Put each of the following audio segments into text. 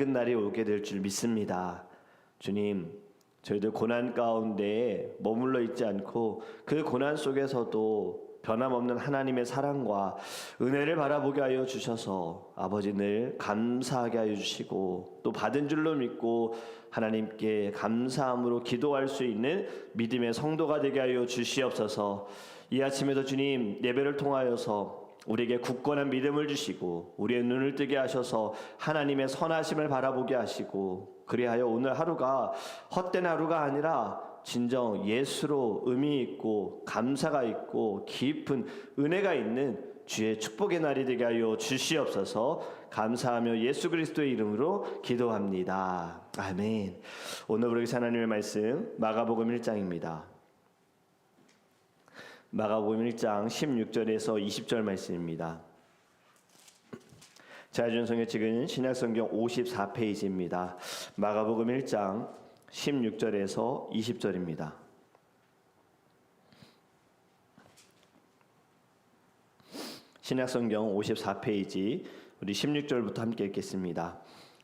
밝은 날이 오게 될 줄 믿습니다. 주님, 저희들 고난 가운데 머물러 있지 않고 그 고난 속에서도 변함없는 하나님의 사랑과 은혜를 바라보게 하여 주셔서 아버지 늘 감사하게 하여 주시고 또 받은 줄로 믿고 하나님께 감사함으로 기도할 수 있는 믿음의 성도가 되게 하여 주시옵소서 이 아침에도 주님 예배를 통하여서 우리에게 굳건한 믿음을 주시고 우리의 눈을 뜨게 하셔서 하나님의 선하심을 바라보게 하시고 그리하여 오늘 하루가 헛된 하루가 아니라 진정 예수로 의미 있고 감사가 있고 깊은 은혜가 있는 주의 축복의 날이 되게 하여 주시옵소서 감사하며 예수 그리스도의 이름으로 기도합니다. 아멘. 오늘 우리 하나님의 말씀 마가복음 1장입니다. 마가복음 1장 16절에서 20절 말씀입니다. 자준성에 찍은 신약성경 54페이지입니다. 마가복음 1장 16절에서 20절입니다. 신약성경 54페이지 우리 16절부터 함께 읽겠습니다.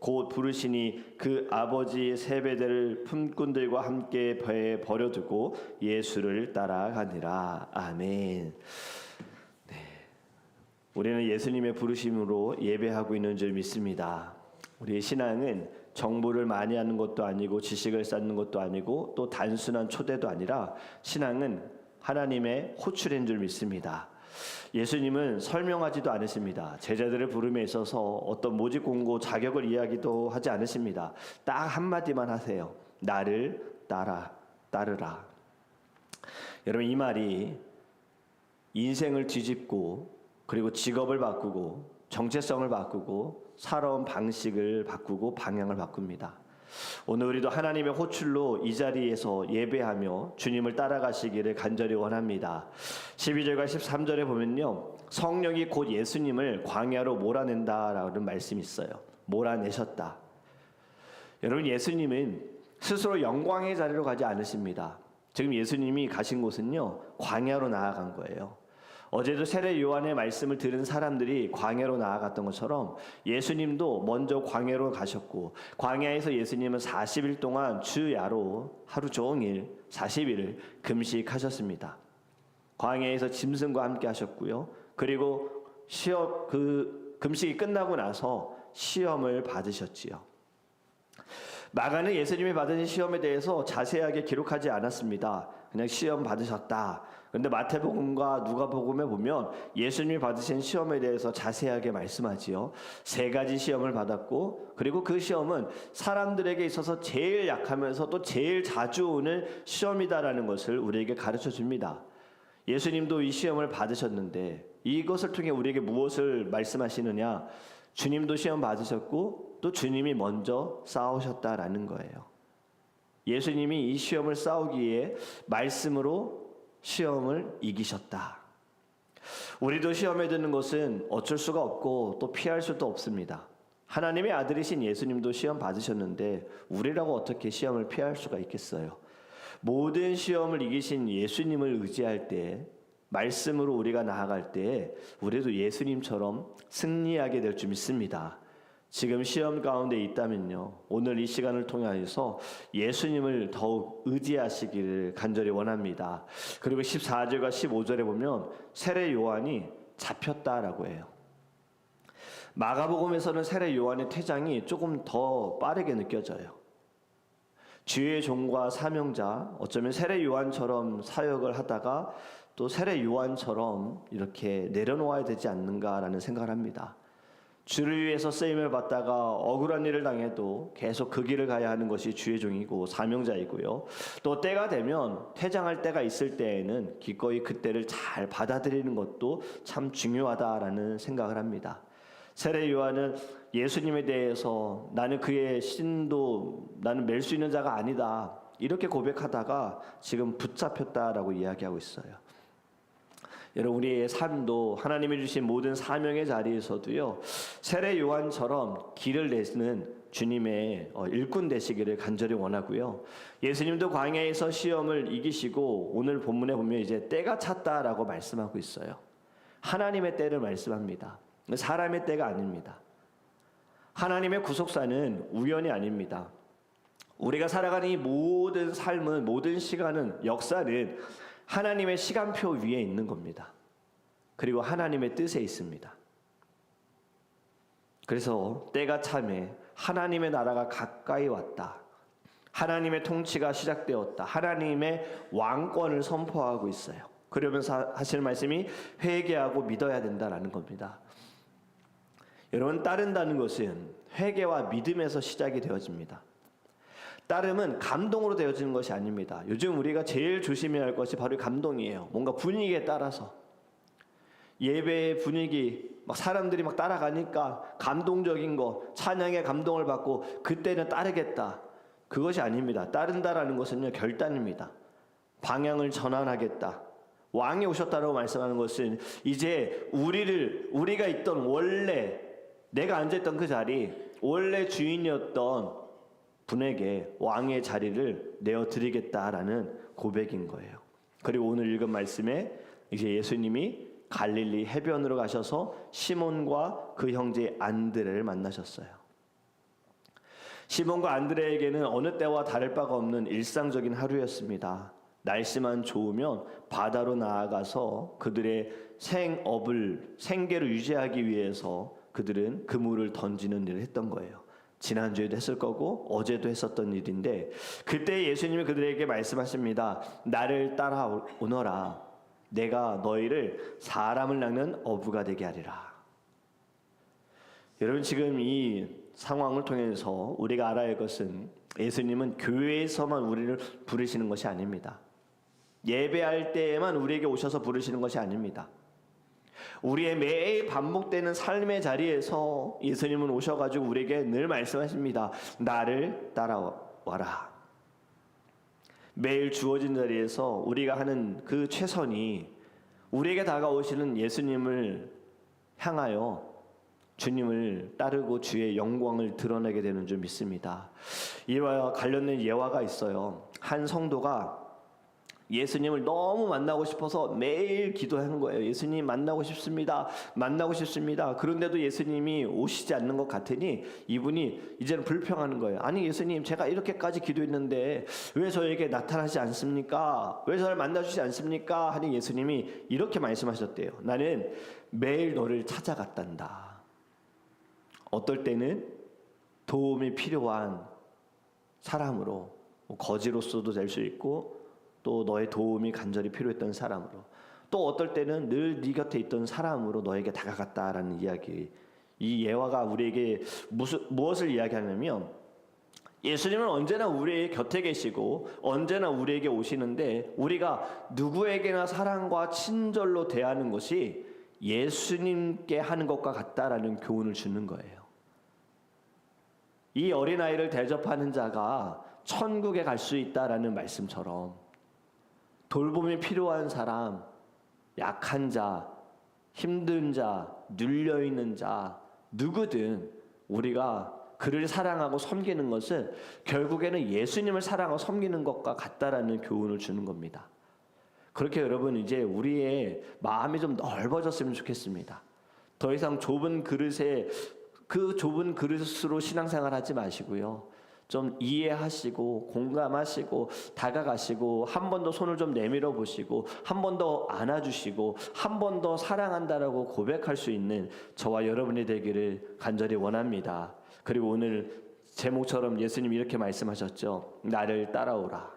곧 부르시니 그 아버지 세베대를 품꾼들과 함께 배에 버려두고 예수를 따라가니라 아멘. 네. 우리는 예수님의 부르심으로 예배하고 있는 줄 믿습니다. 우리의 신앙은 정보를 많이 하는 것도 아니고 지식을 쌓는 것도 아니고 또 단순한 초대도 아니라 신앙은 하나님의 호출인 줄 믿습니다. 예수님은 설명하지도 않으십니다. 제자들을 부름에 있어서 어떤 모집 공고 자격을 이야기도 하지 않으십니다. 딱 한마디만 하세요. 나를 따라 따르라. 여러분 이 말이 인생을 뒤집고 그리고 직업을 바꾸고 정체성을 바꾸고 살아온 방식을 바꾸고 방향을 바꿉니다. 오늘 우리도 하나님의 호출로 이 자리에서 예배하며 주님을 따라가시기를 간절히 원합니다. 12절과 13절에 보면요. 성령이 곧 예수님을 광야로 몰아낸다라는 말씀이 있어요. 몰아내셨다. 여러분 예수님은 스스로 영광의 자리로 가지 않으십니다. 지금 예수님이 가신 곳은요. 광야로 나아간 거예요. 어제도 세례 요한의 말씀을 들은 사람들이 광야로 나아갔던 것처럼 예수님도 먼저 광야로 가셨고 광야에서 예수님은 40일 동안 주야로 하루 종일 40일을 금식하셨습니다. 광야에서 짐승과 함께 하셨고요. 그리고 시험 그 금식이 끝나고 나서 시험을 받으셨지요. 마가는 예수님이 받으신 시험에 대해서 자세하게 기록하지 않았습니다. 그냥 시험 받으셨다. 그런데 마태복음과 누가복음에 보면 예수님이 받으신 시험에 대해서 자세하게 말씀하지요. 세 가지 시험을 받았고 그리고 그 시험은 사람들에게 있어서 제일 약하면서도 제일 자주 오는 시험이다라는 것을 우리에게 가르쳐 줍니다. 예수님도 이 시험을 받으셨는데 이것을 통해 우리에게 무엇을 말씀하시느냐? 주님도 시험 받으셨고 또 주님이 먼저 싸우셨다라는 거예요. 예수님이 이 시험을 싸우기에 말씀으로 시험을 이기셨다. 우리도 시험에 드는 것은 어쩔 수가 없고 또 피할 수도 없습니다. 하나님의 아들이신 예수님도 시험 받으셨는데 우리라고 어떻게 시험을 피할 수가 있겠어요? 모든 시험을 이기신 예수님을 의지할 때 말씀으로 우리가 나아갈 때 우리도 예수님처럼 승리하게 될 줄 믿습니다. 지금 시험 가운데 있다면요. 오늘 이 시간을 통하여서 예수님을 더욱 의지하시기를 간절히 원합니다. 그리고 14절과 15절에 보면 세례 요한이 잡혔다라고 해요. 마가복음에서는 세례 요한의 퇴장이 조금 더 빠르게 느껴져요. 주의 종과 사명자, 어쩌면 세례 요한처럼 사역을 하다가 또 세례 요한처럼 이렇게 내려놓아야 되지 않는가라는 생각을 합니다. 주를 위해서 쓰임을 받다가 억울한 일을 당해도 계속 그 길을 가야 하는 것이 주의 종이고 사명자이고요. 또 때가 되면 퇴장할 때가 있을 때에는 기꺼이 그때를 잘 받아들이는 것도 참 중요하다라는 생각을 합니다. 세례 요한은 예수님에 대해서 나는 그의 신도 나는 멜 수 있는 자가 아니다. 이렇게 고백하다가 지금 붙잡혔다라고 이야기하고 있어요. 여러분 우리의 삶도 하나님이 주신 모든 사명의 자리에서도요 세례 요한처럼 길을 내는 주님의 어, 일꾼 되시기를 간절히 원하고요. 예수님도 광야에서 시험을 이기시고 오늘 본문에 보면 이제 때가 찼다라고 말씀하고 있어요. 하나님의 때를 말씀합니다. 사람의 때가 아닙니다. 하나님의 구속사는 우연이 아닙니다. 우리가 살아가는 이 모든 삶은 모든 시간은 역사는 하나님의 시간표 위에 있는 겁니다. 그리고 하나님의 뜻에 있습니다. 그래서 때가 참에 하나님의 나라가 가까이 왔다. 하나님의 통치가 시작되었다. 하나님의 왕권을 선포하고 있어요. 그러면서 하실 말씀이 회개하고 믿어야 된다라는 겁니다. 여러분 따른다는 것은 회개와 믿음에서 시작이 되어집니다. 따름은 감동으로 되어지는 것이 아닙니다. 요즘 우리가 제일 조심해야 할 것이 바로 감동이에요. 뭔가 분위기에 따라서 예배의 분위기 막 사람들이 막 따라가니까 감동적인 거 찬양의 감동을 받고 그때는 따르겠다. 그것이 아닙니다. 따른다라는 것은요 결단입니다. 방향을 전환하겠다. 왕이 오셨다라고 말씀하는 것은 이제 우리를 우리가 있던 원래 내가 앉아있던 그 자리 원래 주인이었던 분에게 왕의 자리를 내어 드리겠다라는 고백인 거예요. 그리고 오늘 읽은 말씀에 이제 예수님이 갈릴리 해변으로 가셔서 시몬과 그 형제 안드레를 만나셨어요. 시몬과 안드레에게는 어느 때와 다를 바가 없는 일상적인 하루였습니다. 날씨만 좋으면 바다로 나아가서 그들의 생업을 생계를 유지하기 위해서 그들은 그물을 던지는 일을 했던 거예요. 지난주에도 했을 거고 어제도 했었던 일인데 그때 예수님이 그들에게 말씀하십니다. 나를 따라오너라. 내가 너희를 사람을 낚는 어부가 되게 하리라. 여러분 지금 이 상황을 통해서 우리가 알아야 할 것은 예수님은 교회에서만 우리를 부르시는 것이 아닙니다. 예배할 때에만 우리에게 오셔서 부르시는 것이 아닙니다. 우리의 매일 반복되는 삶의 자리에서 예수님은 오셔가지고 우리에게 늘 말씀하십니다. 나를 따라와라. 매일 주어진 자리에서 우리가 하는 그 최선이 우리에게 다가오시는 예수님을 향하여 주님을 따르고 주의 영광을 드러내게 되는 줄 믿습니다. 이와 관련된 예화가 있어요. 한 성도가 예수님을 너무 만나고 싶어서 매일 기도하는 거예요. 예수님 만나고 싶습니다. 만나고 싶습니다. 그런데도 예수님이 오시지 않는 것 같으니 이분이 이제는 불평하는 거예요. 아니 예수님 제가 이렇게까지 기도했는데 왜 저에게 나타나지 않습니까? 왜 저를 만나주지 않습니까? 하니 예수님이 이렇게 말씀하셨대요. 나는 매일 너를 찾아갔단다. 어떨 때는 도움이 필요한 사람으로 뭐 거지로서도 될 수 있고 또 너의 도움이 간절히 필요했던 사람으로 또 어떨 때는 늘 네 곁에 있던 사람으로 너에게 다가갔다라는 이야기 이 예화가 우리에게 무슨 무엇을 이야기하냐면 예수님은 언제나 우리의 곁에 계시고 언제나 우리에게 오시는데 우리가 누구에게나 사랑과 친절로 대하는 것이 예수님께 하는 것과 같다라는 교훈을 주는 거예요. 이 어린아이를 대접하는 자가 천국에 갈 수 있다라는 말씀처럼 돌봄이 필요한 사람, 약한 자, 힘든 자, 눌려 있는 자, 누구든 우리가 그를 사랑하고 섬기는 것은 결국에는 예수님을 사랑하고 섬기는 것과 같다라는 교훈을 주는 겁니다. 그렇게 여러분 이제 우리의 마음이 좀 넓어졌으면 좋겠습니다. 더 이상 좁은 그릇에 그 좁은 그릇으로 신앙생활 하지 마시고요. 좀 이해하시고 공감하시고 다가가시고 한 번 더 손을 좀 내밀어 보시고 한 번 더 안아주시고 한 번 더 사랑한다라고 고백할 수 있는 저와 여러분이 되기를 간절히 원합니다. 그리고 오늘 제목처럼 예수님 이렇게 말씀하셨죠. 나를 따라오라.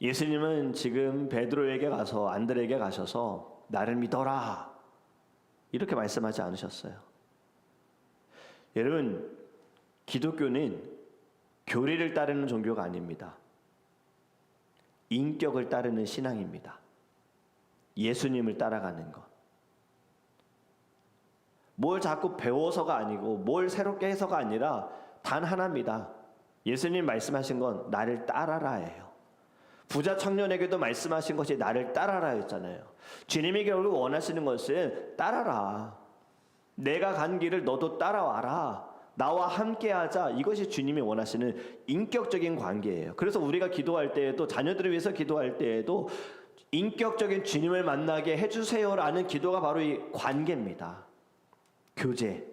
예수님은 지금 베드로에게 가서 안드레에게 가셔서 나를 믿어라. 이렇게 말씀하지 않으셨어요. 여러분 기독교는 교리를 따르는 종교가 아닙니다. 인격을 따르는 신앙입니다. 예수님을 따라가는 것. 뭘 자꾸 배워서가 아니고 뭘 새롭게 해서가 아니라 단 하나입니다. 예수님 말씀하신 건 나를 따라라예요. 부자 청년에게도 말씀하신 것이 나를 따라라였잖아요. 주님이 결국 원하시는 것은 따라라. 내가 간 길을 너도 따라와라. 나와 함께하자. 이것이 주님이 원하시는 인격적인 관계예요. 그래서 우리가 기도할 때에도 자녀들을 위해서 기도할 때에도 인격적인 주님을 만나게 해주세요라는 기도가 바로 이 관계입니다. 교제.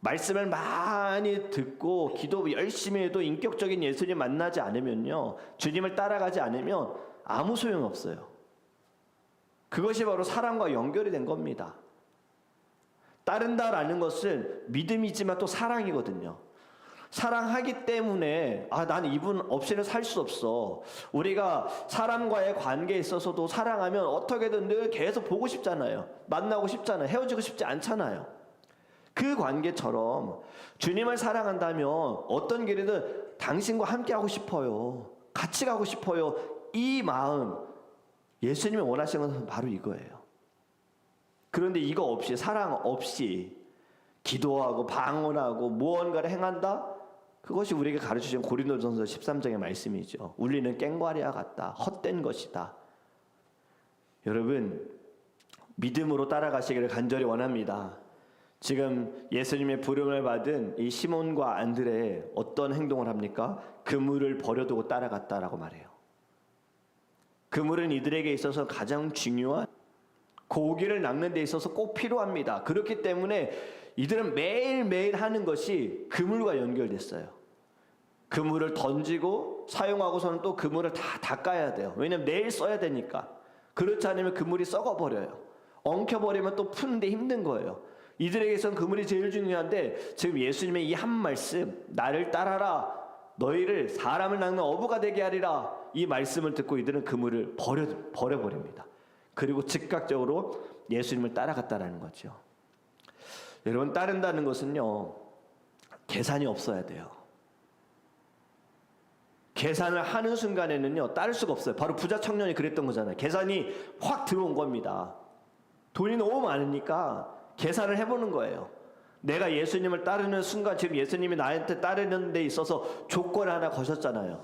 말씀을 많이 듣고 기도 열심히 해도 인격적인 예수님 만나지 않으면요. 주님을 따라가지 않으면 아무 소용 없어요. 그것이 바로 사랑과 연결이 된 겁니다. 따른다라는 것은 믿음이지만 또 사랑이거든요. 사랑하기 때문에 아 나는 이분 없이는 살 수 없어. 우리가 사람과의 관계에 있어서도 사랑하면 어떻게든 늘 계속 보고 싶잖아요. 만나고 싶잖아요. 헤어지고 싶지 않잖아요. 그 관계처럼 주님을 사랑한다면 어떤 길이든 당신과 함께 하고 싶어요. 같이 가고 싶어요. 이 마음 예수님이 원하시는 것은 바로 이거예요. 그런데 이거 없이 사랑 없이 기도하고 방언하고 무언가를 행한다? 그것이 우리에게 가르치신 고린도전서 13장의 말씀이죠. 울리는 깽과리와 같다. 헛된 것이다. 여러분 믿음으로 따라가시기를 간절히 원합니다. 지금 예수님의 부름을 받은 이 시몬과 안드레 어떤 행동을 합니까? 그물을 버려두고 따라갔다라고 말해요. 그물은 이들에게 있어서 가장 중요한 고기를 낚는 데 있어서 꼭 필요합니다. 그렇기 때문에 이들은 매일매일 하는 것이 그물과 연결됐어요. 그물을 던지고 사용하고서는 또 그물을 다 닦아야 돼요. 왜냐면 내일 써야 되니까. 그렇지 않으면 그물이 썩어버려요. 엉켜버리면 또 푸는데 힘든 거예요. 이들에게선 그물이 제일 중요한데 지금 예수님의 이 한 말씀 나를 따라라 너희를 사람을 낚는 어부가 되게 하리라 이 말씀을 듣고 이들은 그물을 버려 버려버립니다. 그리고 즉각적으로 예수님을 따라갔다라는 거죠. 여러분 따른다는 것은요 계산이 없어야 돼요. 계산을 하는 순간에는요 따를 수가 없어요. 바로 부자 청년이 그랬던 거잖아요. 계산이 확 들어온 겁니다. 돈이 너무 많으니까 계산을 해보는 거예요. 내가 예수님을 따르는 순간 지금 예수님이 나한테 따르는 데 있어서 조건 하나 거셨잖아요.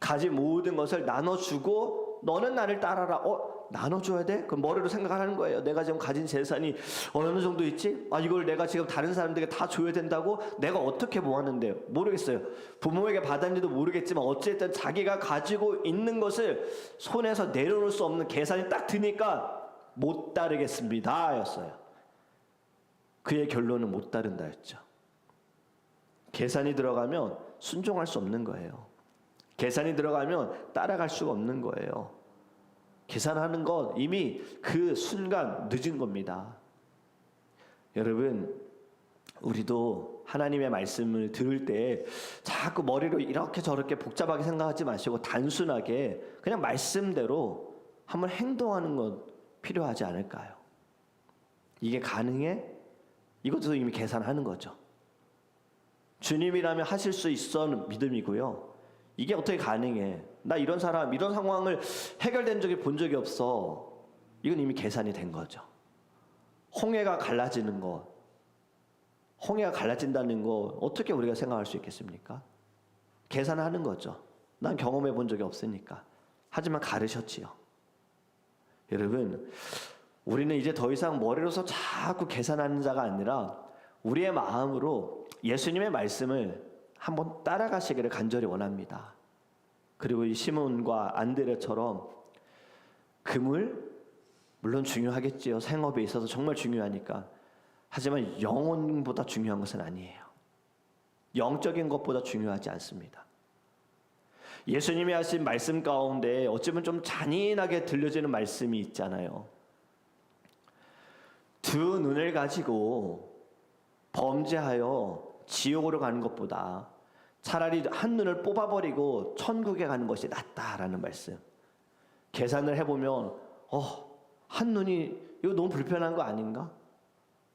가진 모든 것을 나눠주고 너는 나를 따라라. 어? 나눠줘야 돼? 그럼 머리로 생각하는 거예요. 내가 지금 가진 재산이 어느 정도 있지? 아 이걸 내가 지금 다른 사람들에게 다 줘야 된다고? 내가 어떻게 모았는데? 모르겠어요. 부모에게 받았는지도 모르겠지만 어쨌든 자기가 가지고 있는 것을 손에서 내려놓을 수 없는 계산이 딱 드니까 못 따르겠습니다. 였어요. 그의 결론은 못 따른다였죠. 계산이 들어가면 순종할 수 없는 거예요. 계산이 들어가면 따라갈 수가 없는 거예요. 계산하는 것 이미 그 순간 늦은 겁니다. 여러분, 우리도 하나님의 말씀을 들을 때 자꾸 머리로 이렇게 저렇게 복잡하게 생각하지 마시고 단순하게 그냥 말씀대로 한번 행동하는 것 필요하지 않을까요? 이게 가능해? 이것도 이미 계산하는 거죠. 주님이라면 하실 수 있어 믿음이고요. 이게 어떻게 가능해? 나 이런 사람, 이런 상황을 해결된 적이 본 적이 없어. 이건 이미 계산이 된 거죠. 홍해가 갈라지는 것, 홍해가 갈라진다는 거 어떻게 우리가 생각할 수 있겠습니까? 계산하는 거죠. 난 경험해 본 적이 없으니까. 하지만 가르셨지요. 여러분, 우리는 이제 더 이상 머리로서 자꾸 계산하는 자가 아니라 우리의 마음으로 예수님의 말씀을 한번 따라가시기를 간절히 원합니다. 그리고 이 시몬과 안드레처럼 금을 물론 중요하겠지요. 생업에 있어서 정말 중요하니까. 하지만 영혼보다 중요한 것은 아니에요. 영적인 것보다 중요하지 않습니다. 예수님이 하신 말씀 가운데 어쩌면 좀 잔인하게 들려지는 말씀이 있잖아요. 두 눈을 가지고 범죄하여 지옥으로 가는 것보다 차라리 한 눈을 뽑아버리고 천국에 가는 것이 낫다라는 말씀. 계산을 해보면, 어, 한 눈이 이거 너무 불편한 거 아닌가?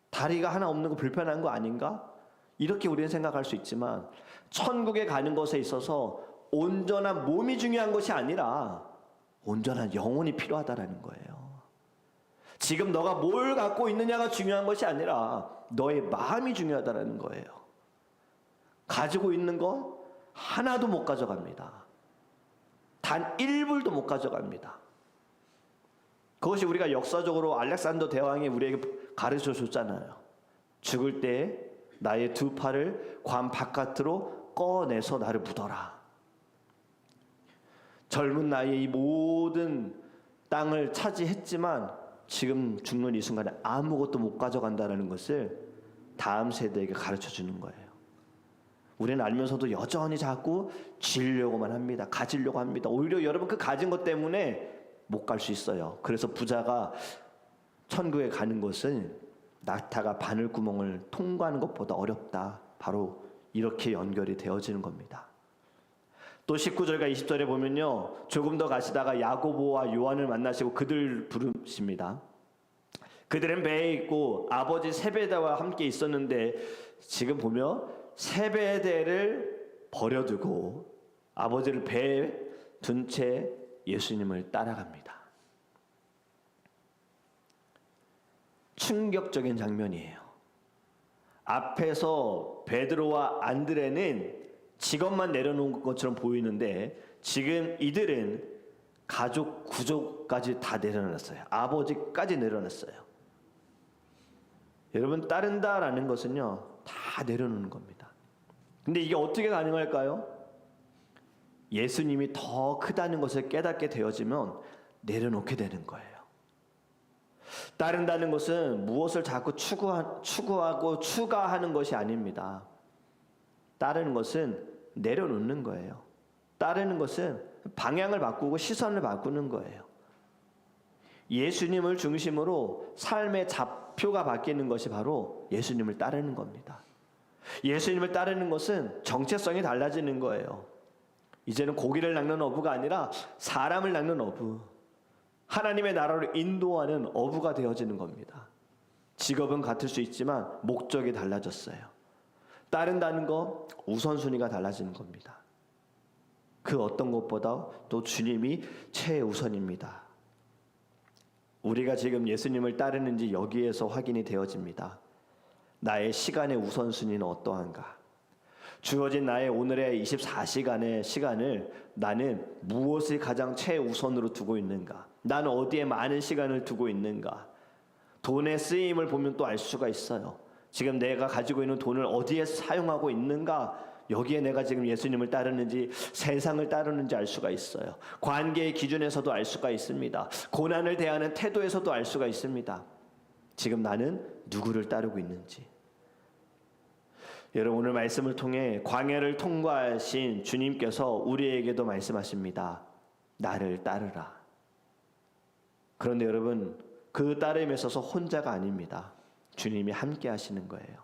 다리가 하나 없는 거 불편한 거 아닌가? 이렇게 우리는 생각할 수 있지만, 천국에 가는 것에 있어서 온전한 몸이 중요한 것이 아니라 온전한 영혼이 필요하다라는 거예요. 지금 너가 뭘 갖고 있느냐가 중요한 것이 아니라 너의 마음이 중요하다라는 거예요. 가지고 있는 거 하나도 못 가져갑니다. 단 1불도 못 가져갑니다. 그것이 우리가 역사적으로 알렉산더 대왕이 우리에게 가르쳐 줬잖아요. 죽을 때 나의 두 팔을 관 바깥으로 꺼내서 나를 묻어라. 젊은 나이에 이 모든 땅을 차지했지만 지금 죽는 이 순간에 아무것도 못 가져간다는 것을 다음 세대에게 가르쳐 주는 거예요. 우리는 알면서도 여전히 자꾸 쥐려고만 합니다. 가지려고 합니다. 오히려 여러분 그 가진 것 때문에 못 갈 수 있어요. 그래서 부자가 천국에 가는 것은 낙타가 바늘구멍을 통과하는 것보다 어렵다. 바로 이렇게 연결이 되어지는 겁니다. 또 19절과 20절에 보면요. 조금 더 가시다가 야고보와 요한을 만나시고 그들 부르십니다. 그들은 배에 있고 아버지 세베다와 함께 있었는데 지금 보면 세베대를 버려두고 아버지를 배에 둔 채 예수님을 따라갑니다. 충격적인 장면이에요. 앞에서 베드로와 안드레는 직업만 내려놓은 것처럼 보이는데 지금 이들은 가족 구조까지 다 내려놨어요. 아버지까지 내려놨어요. 여러분 따른다라는 것은요 다 내려놓는 겁니다. 근데 이게 어떻게 가능할까요? 예수님이 더 크다는 것을 깨닫게 되어지면 내려놓게 되는 거예요. 따른다는 것은 무엇을 자꾸 추구하, 추구하고 추가하는 것이 아닙니다. 따르는 것은 내려놓는 거예요. 따르는 것은 방향을 바꾸고 시선을 바꾸는 거예요. 예수님을 중심으로 삶의 좌표가 바뀌는 것이 바로 예수님을 따르는 겁니다. 예수님을 따르는 것은 정체성이 달라지는 거예요. 이제는 고기를 낚는 어부가 아니라 사람을 낚는 어부. 하나님의 나라로 인도하는 어부가 되어지는 겁니다. 직업은 같을 수 있지만 목적이 달라졌어요. 따른다는 거 우선순위가 달라지는 겁니다. 그 어떤 것보다 또 주님이 최우선입니다. 우리가 지금 예수님을 따르는지 여기에서 확인이 되어집니다. 나의 시간의 우선순위는 어떠한가? 주어진 나의 오늘의 24시간의 시간을 나는 무엇을 가장 최우선으로 두고 있는가? 나는 어디에 많은 시간을 두고 있는가? 돈의 쓰임을 보면 또 알 수가 있어요. 지금 내가 가지고 있는 돈을 어디에 사용하고 있는가? 여기에 내가 지금 예수님을 따르는지 세상을 따르는지 알 수가 있어요. 관계의 기준에서도 알 수가 있습니다. 고난을 대하는 태도에서도 알 수가 있습니다. 지금 나는 누구를 따르고 있는지. 여러분 오늘 말씀을 통해 광야를 통과하신 주님께서 우리에게도 말씀하십니다. 나를 따르라. 그런데 여러분 그 따름에 있어서 혼자가 아닙니다. 주님이 함께 하시는 거예요.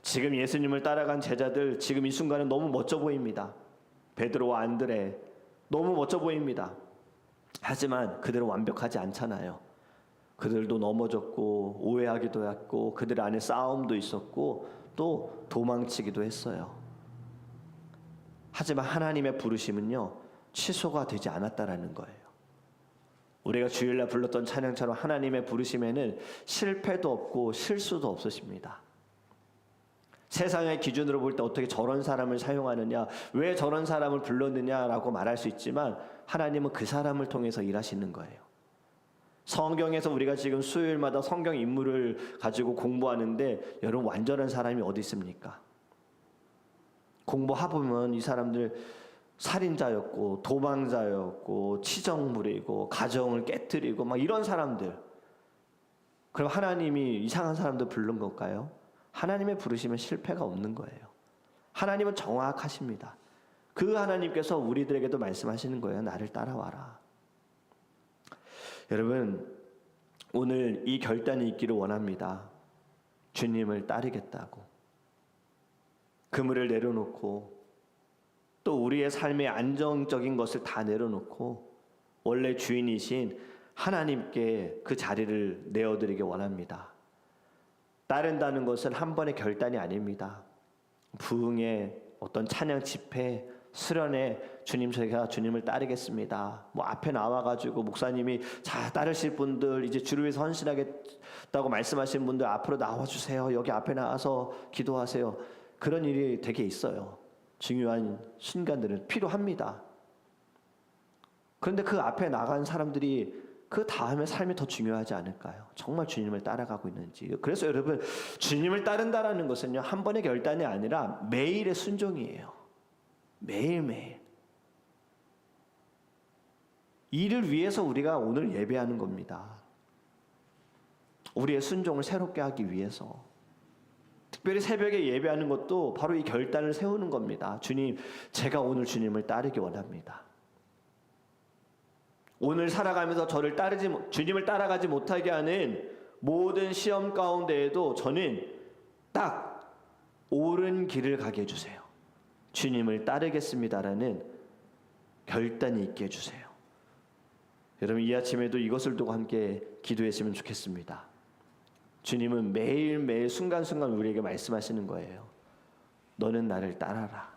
지금 예수님을 따라간 제자들 지금 이 순간은 너무 멋져 보입니다. 베드로와 안드레 너무 멋져 보입니다. 하지만 그들은 완벽하지 않잖아요. 그들도 넘어졌고 오해하기도 했고 그들 안에 싸움도 있었고 또 도망치기도 했어요. 하지만 하나님의 부르심은요 취소가 되지 않았다라는 거예요. 우리가 주일날 불렀던 찬양처럼 하나님의 부르심에는 실패도 없고 실수도 없으십니다. 세상의 기준으로 볼 때 어떻게 저런 사람을 사용하느냐, 왜 저런 사람을 불렀느냐라고 말할 수 있지만 하나님은 그 사람을 통해서 일하시는 거예요. 성경에서 우리가 지금 수요일마다 성경 인물을 가지고 공부하는데 여러분 완전한 사람이 어디 있습니까? 공부해보면 이 사람들 살인자였고 도망자였고 치정물이고 가정을 깨뜨리고 막 이런 사람들 그럼 하나님이 이상한 사람들 부른 걸까요? 하나님의 부르시면 실패가 없는 거예요. 하나님은 정확하십니다. 그 하나님께서 우리들에게도 말씀하시는 거예요. 나를 따라와라. 여러분, 오늘 이 결단이 있기를 원합니다. 주님을 따르겠다고. 그물을 내려놓고 또 우리의 삶의 안정적인 것을 다 내려놓고 원래 주인이신 하나님께 그 자리를 내어드리기 원합니다. 따른다는 것은 한 번의 결단이 아닙니다. 부흥의 어떤 찬양 집회, 수련회 주님 저희가 주님을 따르겠습니다. 뭐 앞에 나와가지고 목사님이 자 따르실 분들 이제 주를 위해서 헌신하겠다고 말씀하신 분들 앞으로 나와 주세요. 여기 앞에 나와서 기도하세요. 그런 일이 되게 있어요. 중요한 순간들은 필요합니다. 그런데 그 앞에 나간 사람들이 그 다음에 삶이 더 중요하지 않을까요? 정말 주님을 따라가고 있는지. 그래서 여러분, 주님을 따른다라는 것은요, 한 번의 결단이 아니라 매일의 순종이에요. 매일매일. 이를 위해서 우리가 오늘 예배하는 겁니다. 우리의 순종을 새롭게 하기 위해서. 특별히 새벽에 예배하는 것도 바로 이 결단을 세우는 겁니다. 주님, 제가 오늘 주님을 따르기 원합니다. 오늘 살아가면서 저를 따르지 못- 주님을 따라가지 못하게 하는 모든 시험 가운데에도 저는 딱 옳은 길을 가게 해주세요. 주님을 따르겠습니다라는 결단이 있게 해주세요. 여러분 이 아침에도 이것을 두고 함께 기도했으면 좋겠습니다. 주님은 매일매일 순간순간 우리에게 말씀하시는 거예요. 너는 나를 따라라.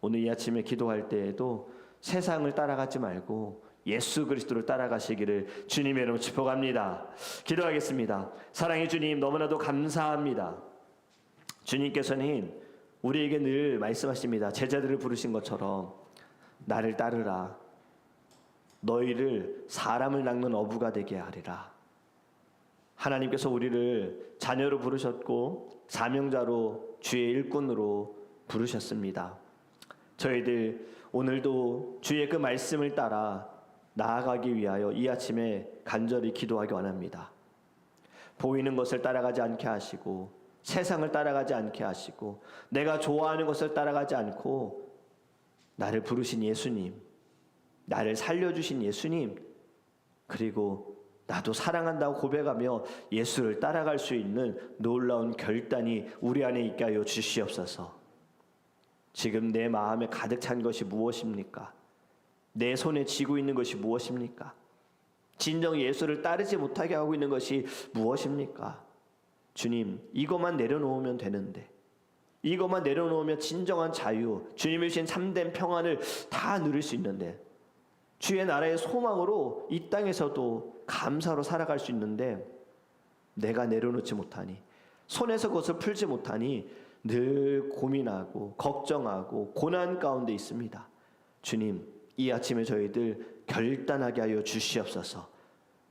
오늘 이 아침에 기도할 때에도 세상을 따라가지 말고 예수 그리스도를 따라가시기를 주님의 이름으로 축복합니다. 기도하겠습니다. 사랑의 주님 너무나도 감사합니다. 주님께서는 우리에게 늘 말씀하십니다. 제자들을 부르신 것처럼 나를 따르라. 너희를 사람을 낚는 어부가 되게 하리라. 하나님께서 우리를 자녀로 부르셨고 사명자로 주의 일꾼으로 부르셨습니다. 저희들 오늘도 주의 그 말씀을 따라 나아가기 위하여 이 아침에 간절히 기도하기 원합니다. 보이는 것을 따라가지 않게 하시고 세상을 따라가지 않게 하시고 내가 좋아하는 것을 따라가지 않고 나를 부르신 예수님, 나를 살려주신 예수님, 그리고 나도 사랑한다고 고백하며 예수를 따라갈 수 있는 놀라운 결단이 우리 안에 있게 하여 주시옵소서. 지금 내 마음에 가득 찬 것이 무엇입니까? 내 손에 쥐고 있는 것이 무엇입니까? 진정 예수를 따르지 못하게 하고 있는 것이 무엇입니까? 주님, 이것만 내려놓으면 되는데, 이것만 내려놓으면 진정한 자유, 주님이 주신 참된 평안을 다 누릴 수 있는데, 주의 나라의 소망으로 이 땅에서도 감사로 살아갈 수 있는데, 내가 내려놓지 못하니, 손에서 그것을 풀지 못하니, 늘 고민하고, 걱정하고, 고난 가운데 있습니다. 주님, 이 아침에 저희들 결단하게 하여 주시옵소서.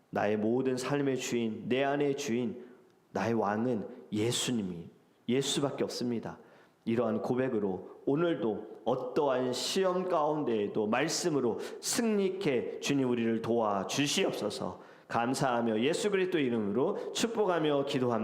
나의 모든 삶의 주인, 내 안의 주인, 나의 왕은 예수님이 예수밖에 없습니다. 이러한 고백으로 오늘도 어떠한 시험 가운데에도 말씀으로 승리케 주님 우리를 도와 주시옵소서. 감사하며 예수 그리스도 이름으로 축복하며 기도합니다.